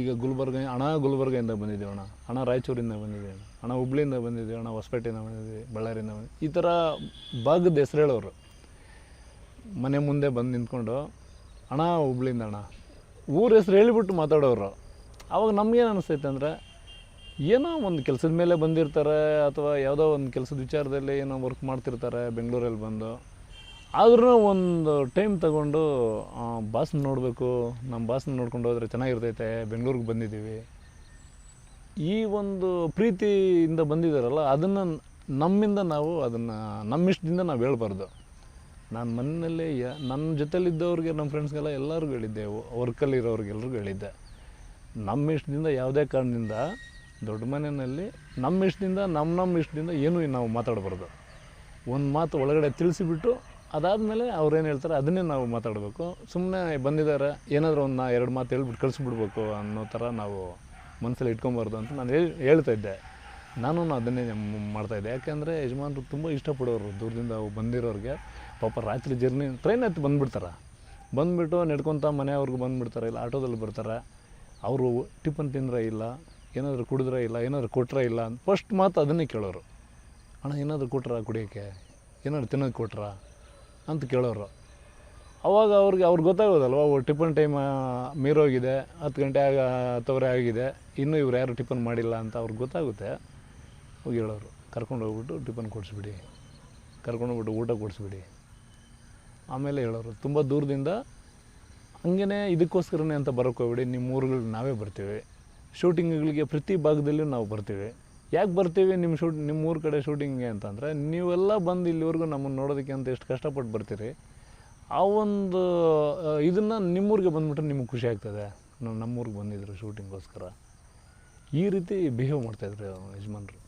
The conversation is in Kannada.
ಈಗ ಗುಲ್ಬರ್ಗ ಅಣ್ಣ ಗುಲ್ಬರ್ಗಿಂದ ಬಂದಿದ್ದೀವಿ ಅಣ್ಣ. ಅಣ್ಣ ರಾಯಚೂರಿಂದ ಬಂದಿದ್ದೀವಿ ಅಣ್ಣ ಹಣ ಹುಬ್ಳಿಯಿಂದ ಬಂದಿದ್ದೀವಿ ಅಣ್ಣ ಹೊಸಪೇಟೆಯಿಂದ ಬಂದಿದ್ದೀವಿ ಬಳ್ಳಾರಿಯಿಂದ ಬಂದಿದ್ದೀವಿ ಈ ಥರ ಭಾಗದ ಹೆಸ್ರು ಹೇಳೋರು ಮನೆ ಮುಂದೆ ಬಂದು ನಿಂತ್ಕೊಂಡು ಹಣ ಹುಬ್ಳಿಯಿಂದ ಅಣ್ಣ ಊರ ಹೆಸ್ರು ಹೇಳಿಬಿಟ್ಟು ಮಾತಾಡೋರು. ಆವಾಗ ನಮ್ಗೇನು ಅನಿಸ್ತೈತೆ ಅಂದರೆ, ಏನೋ ಒಂದು ಕೆಲಸದ ಮೇಲೆ ಬಂದಿರ್ತಾರೆ ಅಥವಾ ಯಾವುದೋ ಒಂದು ಕೆಲಸದ ವಿಚಾರದಲ್ಲಿ ಏನೋ ವರ್ಕ್ ಮಾಡ್ತಿರ್ತಾರೆ, ಬೆಂಗಳೂರಲ್ಲಿ ಬಂದು. ಆದ್ರೂ ಒಂದು ಟೈಮ್ ತಗೊಂಡು ಬಾಸ್ನ ನೋಡಬೇಕು. ನಮ್ಮ ಬಾಸ್ನ ನೋಡ್ಕೊಂಡು ಹೋದ್ರೆ ಚೆನ್ನಾಗಿರ್ತೈತೆ. ಬೆಂಗಳೂರಿಗೆ ಬಂದಿದ್ದೀವಿ. ಈ ಒಂದು ಪ್ರೀತಿಯಿಂದ ಬಂದಿದ್ದಾರಲ್ಲ ಅದನ್ನು ನಮ್ಮಿಂದ ನಾವು ಅದನ್ನು ನಮ್ಮಿಷ್ಟದಿಂದ ನಾವು ಹೇಳ್ಬಾರ್ದು. ನಾನು ಮನೆಯಲ್ಲೇ ನನ್ನ ಜೊತೆಲಿದ್ದವ್ರಿಗೆ ನಮ್ಮ ಫ್ರೆಂಡ್ಸ್ಗೆಲ್ಲ ಎಲ್ಲರಿಗೂ ಹೇಳಿದ್ದೆ. ವರ್ಕಲ್ಲಿ ಇರೋರಿಗೆಲ್ರಿಗೂ ಹೇಳಿದ್ದೆ. ನಮ್ಮ ಇಷ್ಟದಿಂದ ಯಾವುದೇ ಕಾರಣದಿಂದ, ದೊಡ್ಡ ಮನೆಯಲ್ಲಿ ನಮ್ಮ ಇಷ್ಟದಿಂದ ನಮ್ಮ ನಮ್ಮ ಇಷ್ಟದಿಂದ ಏನೂ ನಾವು ಮಾತಾಡಬಾರ್ದು. ಒಂದು ಮಾತು ಒಳಗಡೆ ತಿಳಿಸಿಬಿಟ್ಟು ಅದಾದಮೇಲೆ ಅವ್ರೇನು ಹೇಳ್ತಾರೆ, ಅದನ್ನೇ ನಾವು ಮಾತಾಡಬೇಕು. ಸುಮ್ಮನೆ ಬಂದಿದ್ದಾರೆ ಏನಾದರೂ ಒಂದು ನಾ ಎರಡು ಮಾತು ಹೇಳ್ಬಿಟ್ಟು ಕಳಿಸ್ಬಿಡ್ಬೇಕು ಅನ್ನೋ ಥರ ನಾವು ಮನಸ್ಸಲ್ಲಿ ಇಟ್ಕೊಬಾರ್ದು ಅಂತ ನಾನು ಹೇಳಿ, ಹೇಳ್ತಾ ಇದ್ದೆ. ನಾನು ಅದನ್ನೇ ಮಾಡ್ತಾಯಿದ್ದೆ ಯಾಕೆಂದರೆ ಯಜಮಾನ್ರು ತುಂಬ ಇಷ್ಟಪಡೋರು, ದೂರದಿಂದ ಬಂದಿರೋರಿಗೆ. ಪಾಪ ರಾತ್ರಿ ಜರ್ನಿ ಟ್ರೈನ್ ಹತ್ತಿ ಬಂದುಬಿಡ್ತಾರೆ. ಬಂದುಬಿಟ್ಟು ನಡ್ಕೊತ ಮನೆಯವ್ರಿಗೆ ಬಂದುಬಿಡ್ತಾರೆ, ಇಲ್ಲ ಆಟೋದಲ್ಲಿ ಬರ್ತಾರೆ. ಅವರು ಟಿಫನ್ ತಿಂದ್ರೆ ಇಲ್ಲ, ಏನಾದರೂ ಕುಡಿದ್ರೆ ಇಲ್ಲ, ಏನಾದರೂ ಕೊಟ್ಟರೆ ಇಲ್ಲ ಅಂತ ಫಸ್ಟ್ ಮಾತು ಅದನ್ನೇ ಕೇಳೋರು. ಅಣ್ಣ, ಏನಾದರೂ ಕೊಟ್ರಾ ಕುಡಿಯೋಕ್ಕೆ? ಏನಾದ್ರು ತಿನ್ನೋದು ಕೊಟ್ರಾ? ಅಂತ ಕೇಳೋರು. ಅವಾಗ ಅವ್ರಿಗೆ ಅವ್ರಿಗೆ ಗೊತ್ತಾಗೋದಲ್ವ ಟಿಫನ್ ಟೈಮ್ ಮೀರೋಗಿದೆ, ಹತ್ತು ಗಂಟೆ ಆಗ ಹತ್ತುವರೆ ಆಗಿದೆ, ಇನ್ನೂ ಇವ್ರು ಯಾರು ಟಿಫನ್ ಮಾಡಿಲ್ಲ ಅಂತ ಅವ್ರಿಗೆ ಗೊತ್ತಾಗುತ್ತೆ. ಹೋಗಿ ಹೇಳೋರು, ಕರ್ಕೊಂಡು ಹೋಗ್ಬಿಟ್ಟು ಟಿಫನ್ ಕೊಡಿಸ್ಬಿಡಿ, ಕರ್ಕೊಂಡು ಹೋಗ್ಬಿಟ್ಟು ಊಟ ಕೊಡಿಸ್ಬಿಡಿ. ಆಮೇಲೆ ಹೇಳೋರು, ತುಂಬ ದೂರದಿಂದ ಹಂಗೇ ಇದಕ್ಕೋಸ್ಕರನೇ ಅಂತ ಬರೋಕ್ಕೋಗ್ಬಿಡಿ ನಿಮ್ಮ ಊರುಗಳು ನಾವೇ ಬರ್ತೀವಿ. ಶೂಟಿಂಗ್ಗಳಿಗೆ ಪ್ರತಿ ಭಾಗದಲ್ಲೂ ನಾವು ಬರ್ತೀವಿ. ಯಾಕೆ ಬರ್ತೀವಿ ನಿಮ್ಮ ಶೂಟ್ ನಿಮ್ಮ ಊರ ಕಡೆ ಶೂಟಿಂಗ್ಗೆ ಅಂತಂದರೆ, ನೀವೆಲ್ಲ ಬಂದು ಇಲ್ಲಿವರೆಗೂ ನಮ್ಮನ್ನು ನೋಡೋದಕ್ಕೆ ಅಂತ ಎಷ್ಟು ಕಷ್ಟಪಟ್ಟು ಬರ್ತೀರಿ, ಆ ಒಂದು ಇದನ್ನು ನಿಮ್ಮೂರಿಗೆ ಬಂದುಬಿಟ್ರೆ ನಿಮಗೆ ಖುಷಿ ಆಗ್ತದೆ. ನಮ್ಮೂರಿಗೆ ಬಂದಿದ್ರು ಶೂಟಿಂಗ್ಗೋಸ್ಕರ. ಈ ರೀತಿ ಬಿಹೇವ್ ಮಾಡ್ತಾಯಿದ್ರು ಯಜಮಾನ್ರು.